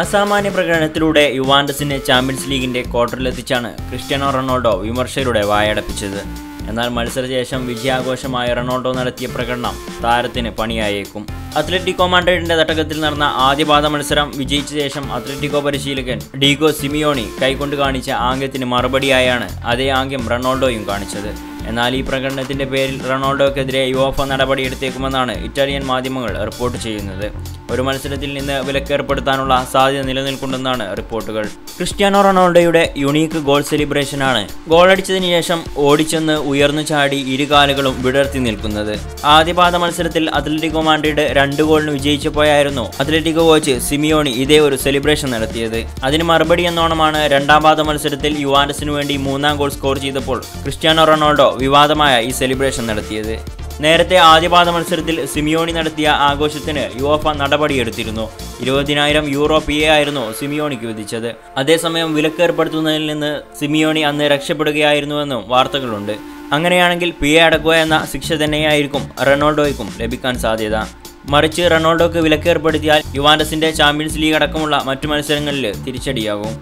അസാമാന്യ പ്രകടനത്തിലൂടെ യുവാൻഡസിനെ ചാമ്പ്യൻസ് ലീഗിന്റെ ക്വാർട്ടറിലെത്തിച്ചാണ് ക്രിസ്ത്യാനോ റൊണാൾഡോ വിമർശകരുടെ വായടപ്പിച്ചത്. എന്നാൽ മത്സരശേഷം വിജയാഘോഷമായ റൊണാൾഡോ നടത്തിയ പ്രകടനം താരത്തിന് പണിയായേക്കും. അത്ലറ്റിക്കോ മാൻഡ്രിഡിന്റെ തട്ടകത്തിൽ നടന്ന ആദ്യപാദ മത്സരം വിജയിച്ച ശേഷം അത്ലറ്റിക്കോ പരിശീലകൻ ഡീഗോ സിമിയോണി കൈകൊണ്ട് കാണിച്ച ആംഗ്യത്തിന് മറുപടിയായാണ് അതേ ആംഗ്യം റൊണാൾഡോയും കാണിച്ചത്. എന്നാൽ ഈ പ്രകടനത്തിന്റെ പേരിൽ റൊണാൾഡോക്കെതിരെ യുവഫ നടപടിയെടുത്തേക്കുമെന്നാണ് ഇറ്റാലിയൻ മാധ്യമങ്ങൾ റിപ്പോർട്ട് ചെയ്യുന്നത്. ഒരു മത്സരത്തിൽ നിന്ന് വിലക്കേർപ്പെടുത്താനുള്ള സാധ്യത നിലനിൽക്കുന്നുണ്ടെന്നാണ് റിപ്പോർട്ടുകൾ. ക്രിസ്ത്യാനോ റൊണാൾഡോയുടെ യുണീക്ക് ഗോൾ സെലിബ്രേഷനാണ് ഗോളടിച്ചതിന് ശേഷം ഓടിച്ചെന്ന് ഉയർന്നു ചാടി ഇരുകാലുകളും വിടർത്തി നിൽക്കുന്നത്. ആദ്യപാദ മത്സരത്തിൽ അത്ലറ്റിക്കോ മാൻഡ്രിഡ് രണ്ട് ഗോളിന് വിജയിച്ചപ്പോഴായിരുന്നു അത്ലറ്റിക്കോ കോച്ച് സിമിയോണി ഇതേ ഒരു സെലിബ്രേഷൻ നടത്തിയത്. അതിന് മറുപടി എന്നോണമാണ് രണ്ടാം പാദ മത്സരത്തിൽ യുവാൻഡസിനു വേണ്ടി മൂന്നാം ഗോൾ സ്കോർ ചെയ്തപ്പോൾ ക്രിസ്ത്യാനോ റൊണാൾഡോ വിവാദമായ ഈ സെലിബ്രേഷൻ നടത്തിയത്. നേരത്തെ ആദ്യപാദ മത്സരത്തിൽ സിമിയോണി നടത്തിയ ആഘോഷത്തിന് യുവഫ നടപടിയെടുത്തിരുന്നു. ഇരുപതിനായിരം യൂറോ പി എ ആയിരുന്നു സിമിയോണിക്ക് വിധിച്ചത്. അതേസമയം വിലക്കേർപ്പെടുത്തുന്നതിൽ നിന്ന് സിമിയോണി അന്ന് രക്ഷപ്പെടുകയായിരുന്നുവെന്നും വാർത്തകളുണ്ട്. അങ്ങനെയാണെങ്കിൽ പി എ അടക്കുക എന്ന ശിക്ഷ തന്നെയായിരിക്കും റൊണാൾഡോയ്ക്കും ലഭിക്കാൻ സാധ്യത. മറിച്ച് റൊണാൾഡോക്ക് വിലക്കേർപ്പെടുത്തിയാൽ യുവാൻഡസിന്റെ ചാമ്പ്യൻസ് ലീഗ് അടക്കമുള്ള മറ്റു മത്സരങ്ങളിൽ തിരിച്ചടിയാകും.